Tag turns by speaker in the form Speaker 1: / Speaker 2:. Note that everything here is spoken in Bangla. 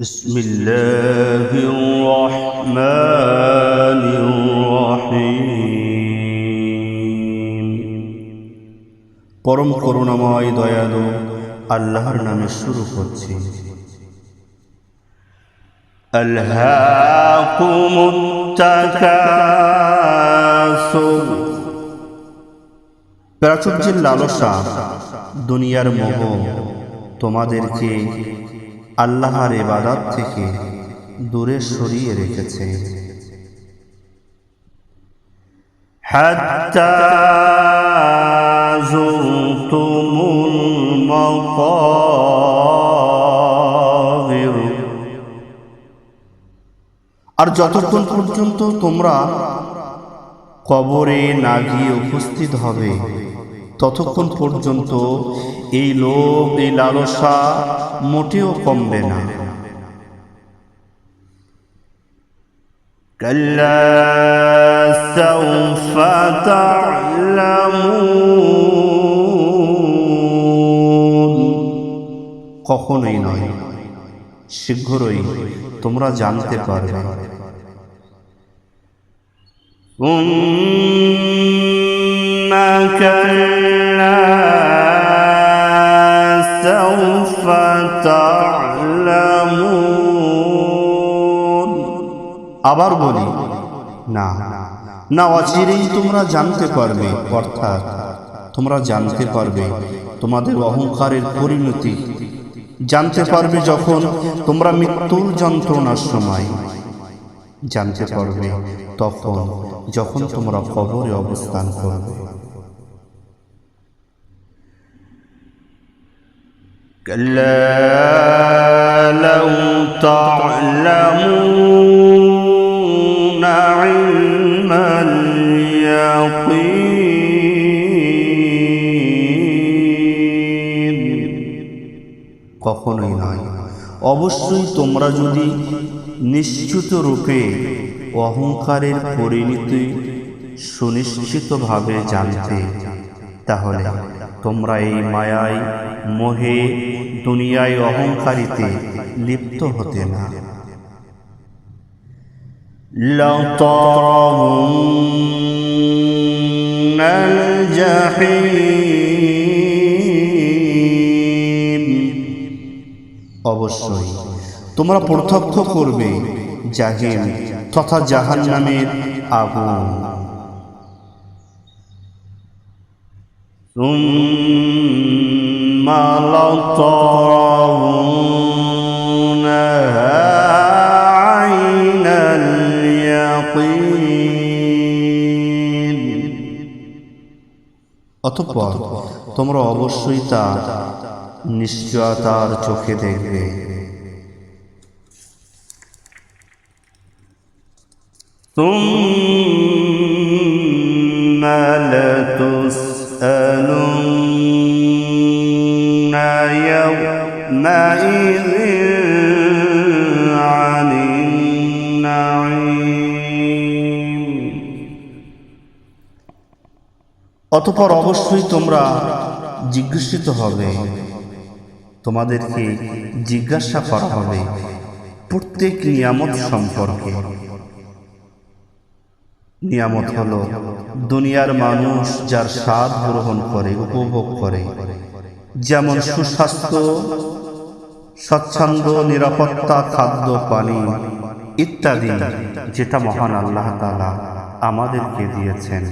Speaker 1: بسم الله الرحمن الرحيم পরম করুণাময় দয়ালু আল্লাহর নামে শুরু করছি ألهاكم التكاثر প্রাচুর্যের লালসা দুনিয়ার মোহ তোমাদেরকে আল্লাহর ইবাদত থেকে দূরে সরিয়ে রেখেছে حتى زرتم المقابر আর যতক্ষণ পর্যন্ত তোমরা কবরে না গিয়ে উপস্থিত হবে ততক্ষণ পর্যন্ত এই লোভ এই লালসা মোটেও কমবে না كلا سوف تعلمون কখনোই নয় শীঘ্রই তোমরা জানতে পারবে ثم كلا سوف تعلمون আবার বলি না না অচিরেই তোমরা জানতে পারবে অর্থাৎ তোমরা জানতে পারবে তোমাদের অহংকারের পরিণতি জানতে পারবে যখন তোমরা মৃত্যুর যন্ত্রণার সময় জানতে পারবে তখন যখন তোমরা কবরে অবস্থান করবে كلا لو تعلمون علم اليقين কখনোই নয় অবশ্যই তোমরা যদি নিশ্চিত রূপে অহংকারের পরিণতি সুনিশ্চিতভাবে জানতে তাহলে তোমরা এই মায়ায় মোহে দুনিয়ায় অহংকারিতে লিপ্ত হতে না لترون الجحيم অবশ্যই তোমরা প্রত্যক্ষ করবে জাহিম তথা জাহান নামের আগুন ثم لترونها عين اليقين অতঃপর তোমরা অবশ্যই তা নিশ্চয়তার চোখে দেখবে ثم لتسألن يومئذ عن النعيم অতপর অবশ্যই তোমরা জিজ্ঞাসিত হবে তোমাদেরকে জিজ্ঞাসা করা হবে প্রত্যেক নিয়ামত সম্পর্কে নিয়ামত হলো দুনিয়ার মানুষ যার স্বাদ গ্রহণ করে উপভোগ করে যেমন সুস্বাস্থ্য স্বচ্ছন্দ নিরাপত্তা খাদ্য পানি ইত্যাদি যেটা মহান আল্লাহ তালা আমাদেরকে দিয়েছেন।